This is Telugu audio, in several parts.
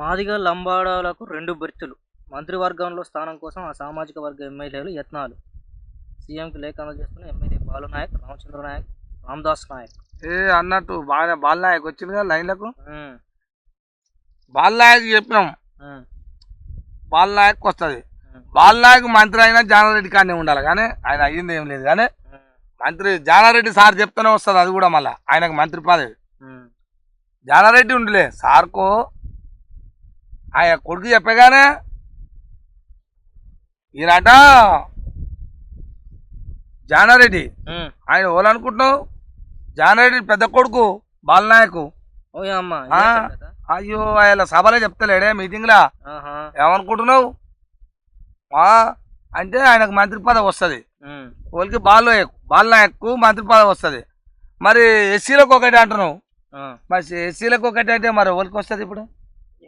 మాదిగ లంబాడాలకు రెండు బెర్తులు మంత్రివర్గంలో స్థానం కోసం ఆ సామాజిక వర్గ ఎమ్మెల్యేలు యత్నాలు. సీఎంకి లేఖ అందజేస్తున్న ఎమ్మెల్యే బాలు నాయక్ రామచంద్ర నాయక్ రామదాస్ నాయక్. ఏ అన్నట్టు బాగా బాలనాయక్ వచ్చింది కదా లైన్లకు? బాలనాయక్ చెప్పినాం. బాలనాయక్ వస్తుంది. బాలనాయక్ మంత్రి అయినా జానారెడ్డి కానీ ఉండాలి కానీ ఆయన అయ్యింది ఏం లేదు కానీ మంత్రి జానారెడ్డి సార్ చెప్తూనే వస్తుంది అది కూడా మళ్ళీ. ఆయనకు మంత్రి పదవి. జానారెడ్డి ఉండిలే. సార్కు ఆయన కొడుకు చెప్పగానే ఈయనట జానారెడ్డి. ఆయన ఎవరనుకుంటున్నావు? జానారెడ్డి పెద్ద కొడుకు బాలనాయకు? అయ్యో ఆయన సభలో చెప్తలేడే మీటింగ్లా. ఏమనుకుంటున్నావు? అంటే ఆయనకు మంత్రి పదవి వస్తుంది. వాళ్ళకి బాలనాయక్ బాలనాయక్కు మంత్రి పదవి వస్తుంది. మరి ఎస్సీలకు ఒకటి అంటున్నావు. మరి ఎస్సీలకు ఒకటి అంటే మరి ఎవరికి వస్తుంది ఇప్పుడు?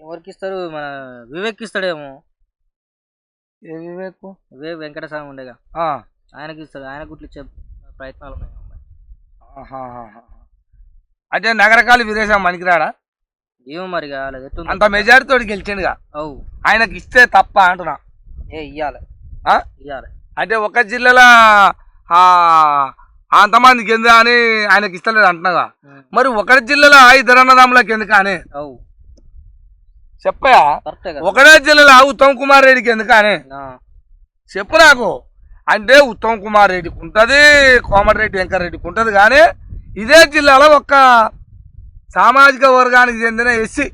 ఎవరికి ఇస్తారు మన వివేక్ ఇస్తాడేమో ఏ వివేకు? వివేక్ వెంకటస్వామి ఉండేగా. ఆయనకి ఇస్తాడు ఆయన గుట్లు ఇచ్చే ప్రయత్నాలు ఉన్నాయి. అంటే నగరకాలు విదేశం పనికిరాడా? ఏమో మరి కాలేదు అంత మెజారిటీ తోటి గెలిచిండుగా. అవు. ఆయనకి ఇస్తే తప్ప అంటున్నా. ఏ ఇయ్యాలి? ఇయ్యాలి. అంటే ఒక జిల్లాలో ఆ, అంతమందికి ఎందుకు అని ఆయనకి ఇస్తలేదు అంటున్నాగా మరి ఒకటి జిల్లాలో ఇద్దరు అన్నదమ్ములకి ఎందుకు అని? అవు. చెప్పా కరెక్టే కదా. ఒకటే జిల్లాలో ఉత్తమ్ కుమార్ రెడ్డికి ఎందుకు అని ఆ, చెప్పు నాకు. అంటే ఉత్తమ్ కుమార్ రెడ్డికి ఉంటుంది కోమటిరెడ్డి వెంకరెడ్డికి ఉంటుంది కానీ ఇదే జిల్లాలో ఒక్క సామాజిక వర్గానికి చెందిన ఎస్సీ.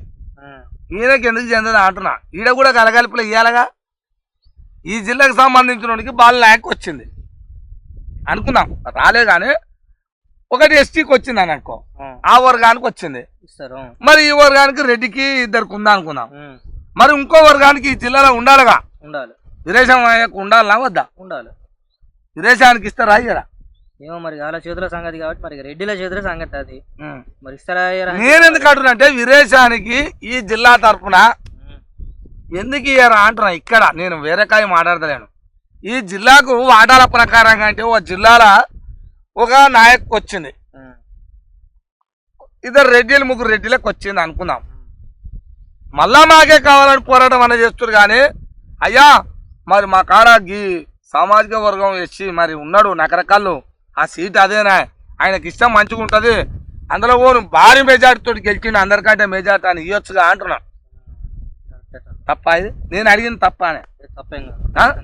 ఈయనకి ఎందుకు చెందిన అంటున్నా. ఈడ కూడా కలగలిపులు ఇయ్యాలగా? ఈ జిల్లాకు సంబంధించిన బాల నాయక్ వచ్చింది. అనుకున్నాం. రాలే కానీ ఒకటి ఎస్టీకి వచ్చింది అని అనుకో. ఆ, వర్గానికి వచ్చింది. మరి ఈ వర్గానికి రెడ్డికి ఇద్దరికి ఉందా అనుకున్నాం మరి ఇంకో వర్గానికి ఈ జిల్లాలో ఉండాలిగా? ఉండాలి. విదేశం ఉండాలనా వద్దా? ఉండాలి. విదేశానికి ఇస్తారా అయ్యారా ఏమో మరి వాళ్ళ చేతుల సంగతి కాబట్టి మరి రెడ్డిల చేతుల సంగతి అది. మరి ఇస్తారా నేను ఎందుకు అంటున్నా అంటే విదేశానికి ఈ జిల్లా తరపున ఎందుకు ఇయ్యారా అంటున్నా ఇక్కడ. నేను వేరే కాయ మాట్లాడతలేను. ఈ జిల్లాకు వాటాల ప్రకారంగా అంటే ఒక జిల్లాల ఒక నాయక్ వచ్చింది ఇద్దరు రెడ్డిలు ముగ్గురు రెడ్డిలకు వచ్చింది అనుకుందాం. మళ్ళా మాకే కావాలని పోరాటం అనేది చేస్తారు కానీ అయ్యా మరి మా కాడ గీ సామాజిక వర్గం వచ్చి మరి ఉన్నాడు నకరకాళ్ళు ఆ సీట్ అదేనా? ఆయనకి ఇష్టం మంచిగా ఉంటుంది. అందులో ఓను భారీ మెజార్టీతో గెలిచిండు అందరికంటే మెజార్టీ అని ఇవ్వచ్చుగా అంటున్నా. తప్ప ఇది? నేను అడిగింది తప్ప అని. తప్పేం ఆ? కాదు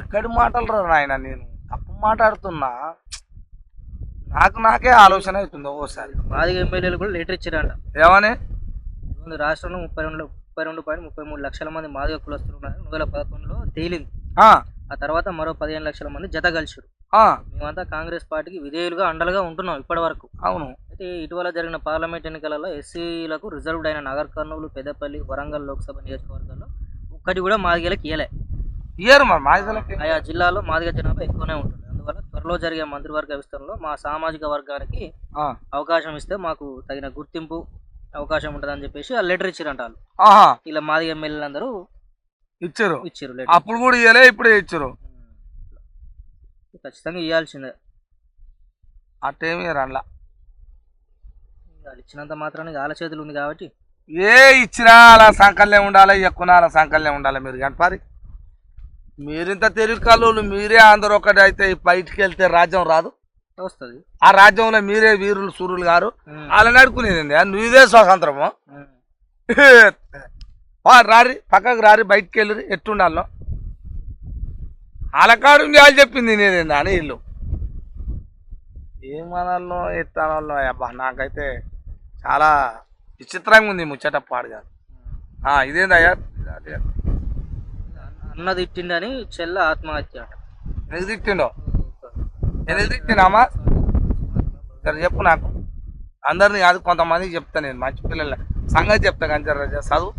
ఎక్కడి మాటలు రా నాయన నేను? మాట్లాడుతున్నా నాకు నాకే ఆలోచన అవుతుంది ఓసారి. మాదిగ ఎమ్మెల్యేలు కూడా లెటర్ ఇచ్చారంట. ఏమని? ముందు రాష్ట్రంలో ముప్పై రెండు ముప్పై రెండు పాయింట్ ముప్పై మూడు లక్షల మంది మాదిగ కులస్తులు ఉన్నారు. రెండు వేల పదకొండులో తేలింది. ఆ, తర్వాత మరో పదిహేను లక్షల మంది జత కలిసారు. మేమంతా కాంగ్రెస్ పార్టీకి విధేయులుగా అండలుగా ఉంటున్నాం ఇప్పటి వరకు అవును. అయితే ఇటీవల జరిగిన పార్లమెంట్ ఎన్నికలలో ఎస్సీలకు రిజర్వ్డ్ అయిన నగర్ కర్నూలు పెద్దపల్లి వరంగల్ లోక్సభ నియోజకవర్గాల్లో ఒక్కటి కూడా మాదిగలకు ఇయ్యలే. ఇయ్యరు మరి మాదిగలకి. ఆయా జిల్లాలో మాదిగ జనాభా ఎక్కువనే ఉంటుంది. అందువల్ల త్వరలో జరిగే మంత్రివర్గ విస్తరణలో మా సామాజిక వర్గానికి అవకాశం ఇస్తే మాకు తగిన గుర్తింపు అవకాశం ఉంటుందని చెప్పేసి ఆ లెటర్ వాళ్ళు ఆహా. ఇలా మాదిగ ఎమ్మెల్యేలు అందరూ ఇచ్చారు ఇచ్చారు అప్పుడు కూడా ఇయ్యలే ఇప్పుడే ఇచ్చారు. ఖచ్చితంగా ఇవ్వాల్సిందే అట్టేమి వాళ్ళు ఇచ్చినంత మాత్రానికి వాళ్ళ చేతులు ఉంది కాబట్టి. ఏ ఇచ్చినా అలా సంకల్నే ఉండాలి ఎక్కువ అలా సంకల్నే ఉండాలి మీరు కనపారి మీరింత తెలివి కళ్ళు మీరే అందరూ ఒకటి అయితే బయటికి వెళ్తే రాజ్యం రాదు. వస్తుంది. ఆ రాజ్యంలో మీరే వీరులు సూర్యులు గారు. వాళ్ళని అడుకునేది నువ్వే స్వాతంత్రము. రారి పక్కకు రారి బయటికి వెళ్ళి ఎట్టుండాలో. అలకాడు వాళ్ళు చెప్పింది నేనేందా అని ఇల్లు ఏమనాలో ఎత్తానో అబ్బా నాకైతే చాలా విచిత్రంగా ఉంది ఈ ముచ్చట పాడు కాదు ఆ, ఇదేందయ్యా. అన్న తిట్టిండని చెల్ల ఆత్మహత్య అంట. ఎందుకు తిట్టిండో? ఎందుకు తిట్టినామా సరే చెప్పు నాకు. అందరిని కాదు కొంతమందికి చెప్తా నేను. మంచి పిల్లల సంగతి చెప్తా కానీ చదువు.